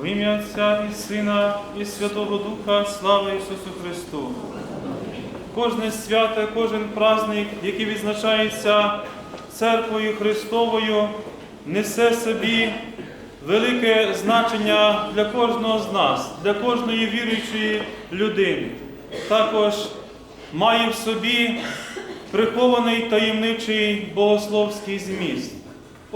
В ім'я Отця і Сина, і Святого Духа, слава Ісусу Христу. Кожне свято, кожен праздник, який відзначається церквою Христовою, несе собі велике значення для кожного з нас, для кожної віруючої людини. Також має в собі прихований таємничий богословський зміст.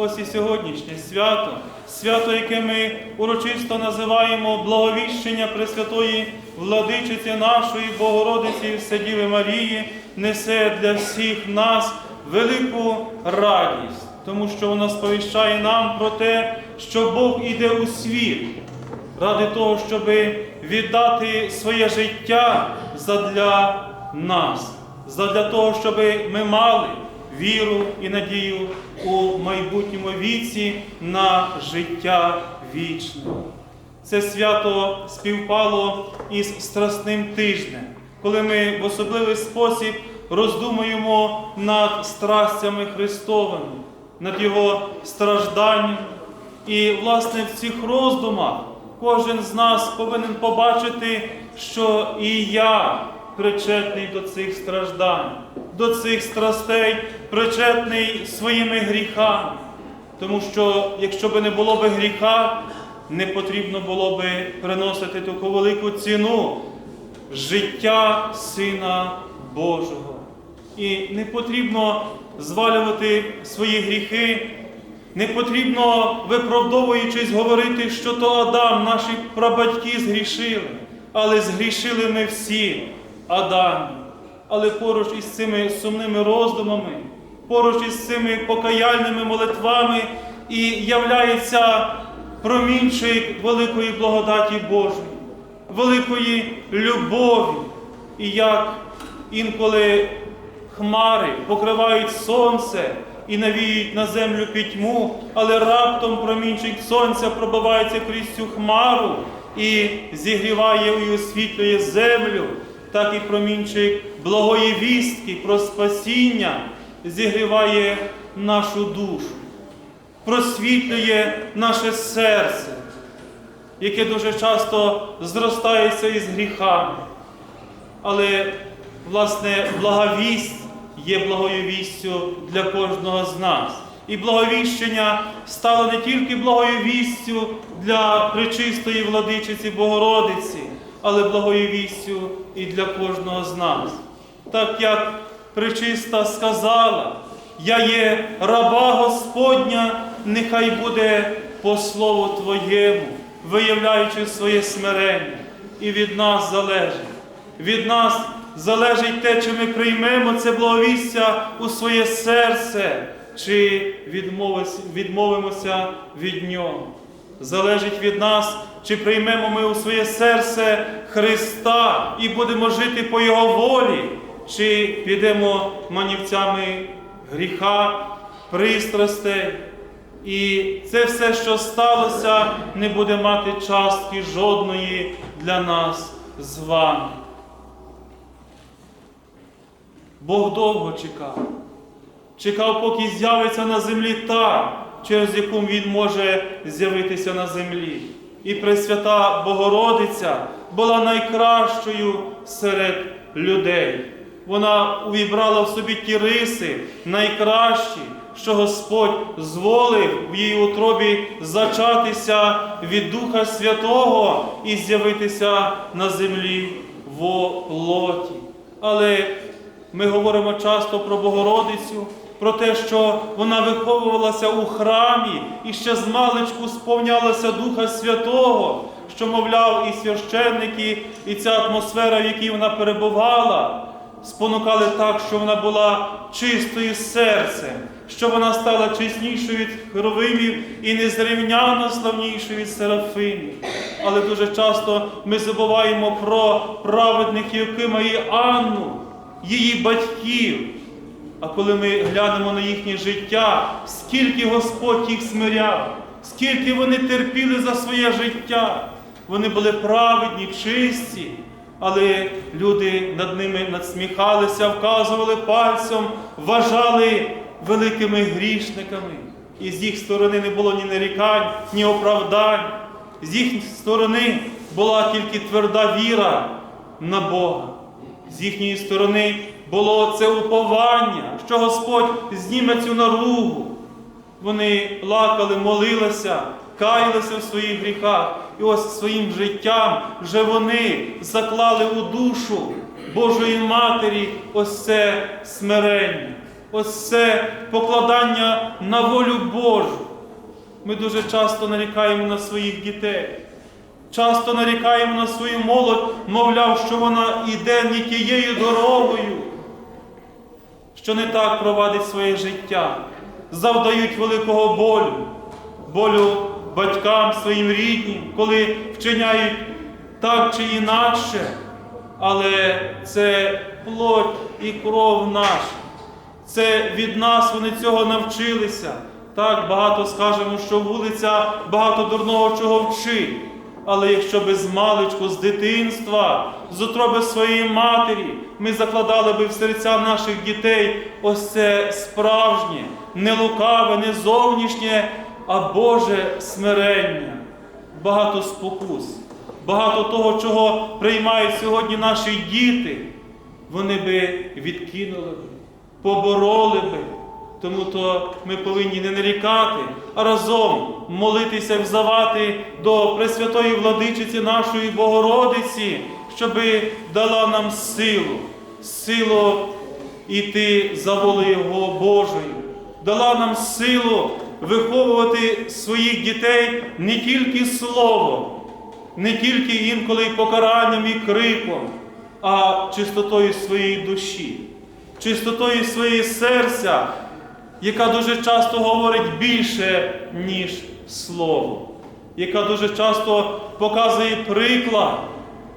Ось і сьогоднішнє свято, свято, яке ми урочисто називаємо благовіщення Пресвятої владичиці нашої Богородиці Вседіви Марії, несе для всіх нас велику радість, тому що вона сповіщає нам про те, що Бог іде у світ ради того, щоб віддати своє життя задля нас, задля того, щоб ми мали віру і надію у майбутньому віці на життя вічне. Це свято співпало із Страсним тижнем, коли ми в особливий спосіб роздумуємо над страстями Христовими, над Його стражданням. І, власне, в цих роздумах кожен з нас повинен побачити, що і я причетний до цих страждань, до цих страстей, причетний своїми гріхами. Тому що, якщо би не було би гріха, не потрібно було би приносити таку велику ціну життя Сина Божого. І не потрібно звалювати свої гріхи, не потрібно, виправдовуючись, говорити, що то Адам, наші прабатьки згрішили, але згрішили ми всі Адамі. Але поруч із цими сумними роздумами, поруч із цими покаяльними молитвами і являється промінчик великої благодаті Божої, великої любові. І як інколи хмари покривають сонце і навіють на землю пітьму, але раптом промінчик сонця пробивається крізь цю хмару і зігріває і освітлює землю, так і промінчик благої вістки про спасіння зігріває нашу душу, просвітлює наше серце, яке дуже часто зростається із гріхами. Але, власне, благовість є благою вістю для кожного з нас. І благовіщення стало не тільки благою вістю для пречистої владичиці Богородиці, але благою вістю і для кожного з нас. Так як пречиста сказала, я є раба Господня, нехай буде по слову Твоєму, виявляючи своє смирення, і від нас залежить. Від нас залежить те, чи ми приймемо це благовістя у своє серце, чи відмовимося від нього. Залежить від нас, чи приймемо ми у своє серце Христа і будемо жити по Його волі, чи підемо манівцями гріха, пристрастей. І це все, що сталося, не буде мати частки жодної для нас з вами. Бог довго чекав. Чекав, поки з'явиться на землі та, через яку він може з'явитися на землі. І Пресвята Богородиця була найкращою серед людей. Вона увібрала в собі ті риси найкращі, що Господь зволив в її утробі зачатися від Духа Святого і з'явитися на землі в плоті. Але ми говоримо часто про Богородицю, про те, що вона виховувалася у храмі і ще з маличку сповнялася Духа Святого, що, мовляв, і священники, і ця атмосфера, в якій вона перебувала, спонукали так, що вона була чистою серцем, що вона стала чеснішою від херовимів і незрівняно славнішою від серафимів. Але дуже часто ми забуваємо про праведних Євкима і Анну, її батьків. А коли ми глянемо на їхнє життя, скільки Господь їх смиряв, скільки вони терпіли за своє життя, вони були праведні, чисті, але люди над ними надсміхалися, вказували пальцем, вважали великими грішниками. і з їх сторони не було ні нарікань, ні оправдань. З їх сторони була тільки тверда віра на Бога. З їхньої сторони було це уповання, що Господь зніме цю наругу. Вони плакали, молилися, каялися в своїх гріхах. І ось своїм життям вже вони заклали у душу Божої Матері ось це смирення, ось це покладання на волю Божу. Ми дуже часто нарікаємо на своїх дітей. Часто нарікаємо на свою молодь, мовляв, що вона йде не тією дорогою, що не так провадить своє життя, завдають великого болю, болю батькам своїм рідним, коли вчиняють так чи інакше, але це плоть і кров наша. Це від нас вони цього навчилися. Так багато скажемо, що вулиця багато дурного чого вчить. Але якщо без маличку, з дитинства, з утроби своєї матері, ми закладали би в серця наших дітей ось це справжнє, не лукаве, не зовнішнє, а Боже смирення, багато спокус, багато того, чого приймають сьогодні наші діти, вони би відкинули би, побороли би. Тому то ми повинні не нарікати, а разом молитися і взивати до Пресвятої владичиці нашої Богородиці, щоби дала нам силу, силу йти за волею Божою, дала нам силу виховувати своїх дітей не тільки словом, не тільки інколи покаранням і криком, а чистотою своєї душі, чистотою своєї серця яка дуже часто говорить більше, ніж слово, яка дуже часто показує приклад,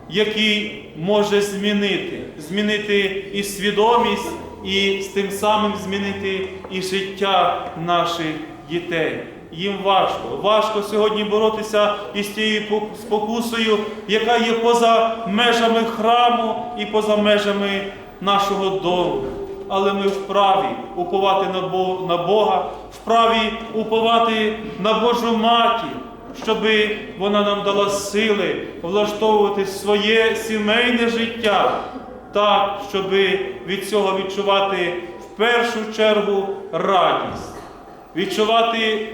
який може змінити, змінити і свідомість, і з тим самим змінити і життя наших дітей. Їм важко, важко сьогодні боротися із тією спокусою, яка є поза межами храму і поза межами нашого дому але ми вправі уповати на Бога, вправі уповати на Божу матір, щоби вона нам дала сили влаштовувати своє сімейне життя так, щоби від цього відчувати в першу чергу радість, відчувати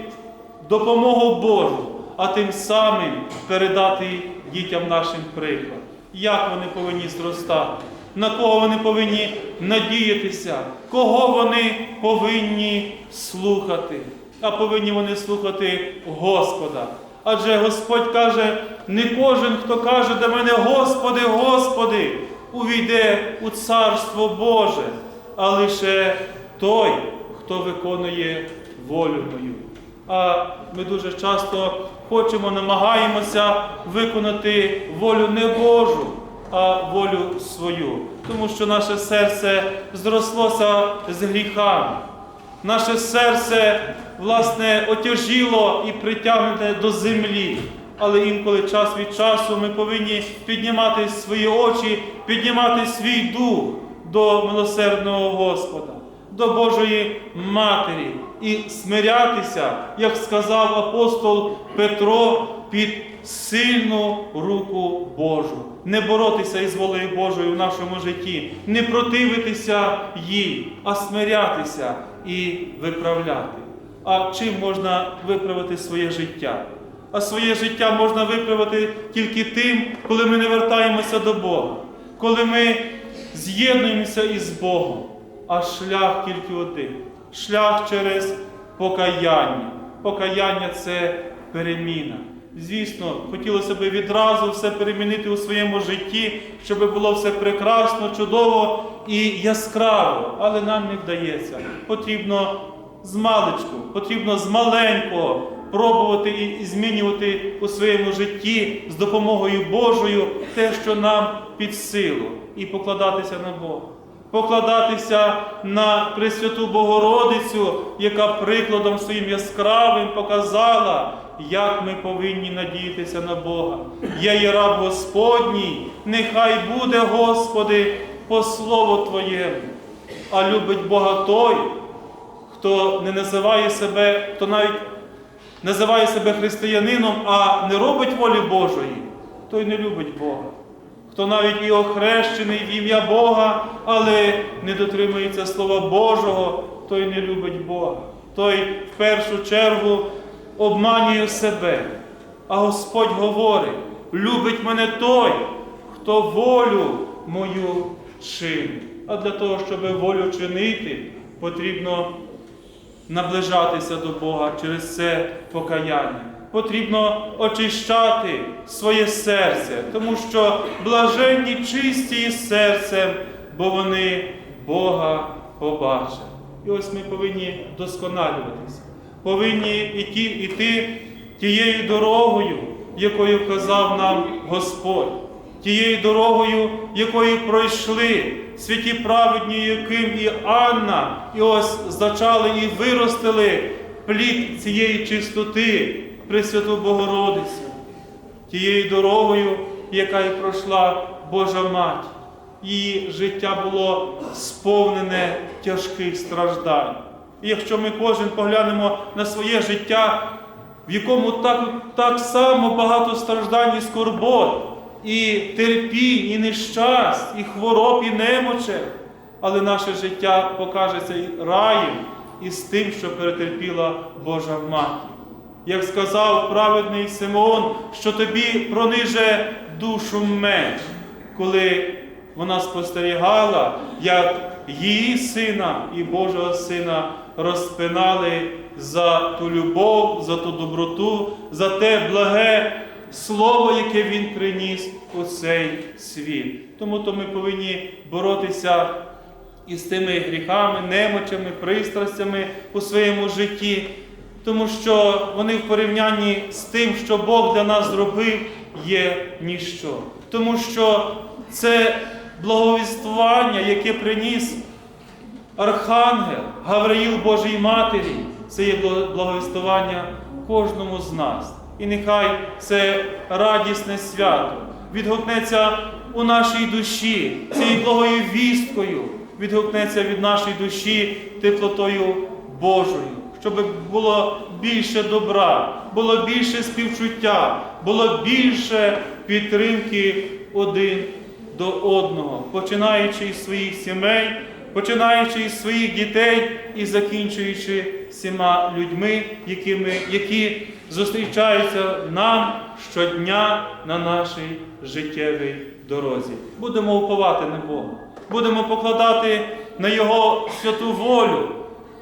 допомогу Божу, а тим самим передати дітям нашим приклад, як вони повинні зростати на кого вони повинні надіятися, кого вони повинні слухати. А повинні вони слухати Господа. Адже Господь каже, не кожен, хто каже до мене, Господи, Господи, увійде у Царство Боже, а лише той, хто виконує волю мою. А ми дуже часто хочемо, намагаємося виконати волю не Божу а волю свою, тому що наше серце зрослося з гріхами. Наше серце, власне, отяжіло і притягнуте до землі. Але інколи час від часу ми повинні піднімати свої очі, піднімати свій дух до милосердного Господа, до Божої Матері і смирятися, як сказав апостол Петро, під сильну руку Божу, не боротися із волею Божою в нашому житті, не противитися їй, а смирятися і виправляти. А чим можна виправити своє життя? А своє життя можна виправити тільки тим, коли ми не вертаємося до Бога, коли ми з'єднуємося із Богом, а шлях тільки один шлях через покаяння. Покаяння це переміна. Звісно, хотілося б відразу все перемінити у своєму житті, щоб було все прекрасно, чудово і яскраво, але нам не вдається. Потрібно з маличку, потрібно з маленького пробувати і змінювати у своєму житті з допомогою Божою те, що нам під силу, і покладатися на Бога покладатися на Пресвяту Богородицю, яка прикладом своїм яскравим показала, як ми повинні надіятися на Бога. Я є раб Господній, нехай буде, Господи, по Слову Твоєму, а любить Бога той, хто не називає себе, хто навіть називає себе християнином, а не робить волі Божої, той не любить Бога. Хто навіть і охрещений в ім'я Бога, але не дотримується Слова Божого, той не любить Бога. Той в першу чергу обманює себе. А Господь говорить: любить мене той, хто волю мою чинить. А для того, щоб волю чинити, потрібно наближатися до Бога через це покаяння. Потрібно очищати своє серце, тому що блаженні чисті серцем, бо вони Бога побачать. І ось ми повинні досконалюватися, повинні іти, іти тією дорогою, якою вказав нам Господь, тією дорогою, якою пройшли святі праведні, яким і Анна, і ось зачали і виростили плід цієї чистоти, Пресвяту Богородицю, тією дорогою, яка і пройшла Божа Мать. Її життя було сповнене тяжких страждань. І якщо ми кожен поглянемо на своє життя, в якому так, так само багато страждань і скорбот, і терпінь, і нещасть, і хвороб, і немочей, але наше життя покажеться і раєм із тим, що перетерпіла Божа Мати. Як сказав праведний Симеон, що тобі прониже душу меч, коли вона спостерігала, як її сина і Божого Сина розпинали за ту любов, за ту доброту, за те благе слово, яке він приніс у цей світ. Тому то ми повинні боротися із тими гріхами, немочами, пристрастями у своєму житті, тому що вони в порівнянні з тим, що Бог для нас зробив, є ніщо. Тому що це благовіствування, яке приніс Архангел, Гавраїл Божій Матері, це є благовіствування кожному з нас. І нехай це радісне свято відгукнеться у нашій душі, цією благою вісткою, відгукнеться від нашої душі теплотою Божою, щоб було більше добра, було більше співчуття, було більше підтримки один до одного, починаючи із своїх сімей, починаючи із своїх дітей і закінчуючи всіма людьми, якими, які зустрічаються нам щодня на нашій життєвій дорозі. Будемо уповати на Бога, будемо покладати на Його святу волю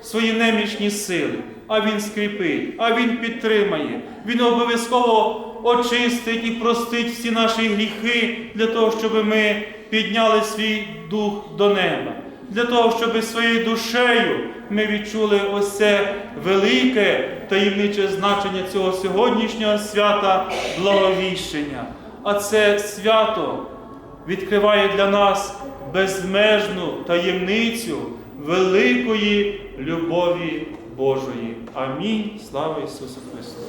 свої немічні сили, а Він скріпить, а Він підтримає, Він обов'язково очистить і простить всі наші гріхи для того, щоб ми підняли свій дух до неба, для того, щоб своєю душею ми відчули це велике таємниче значення цього сьогоднішнього свята благовіщення. А це свято відкриває для нас безмежну таємницю великої любові Божої. Амінь. Слава Ісусу Христу!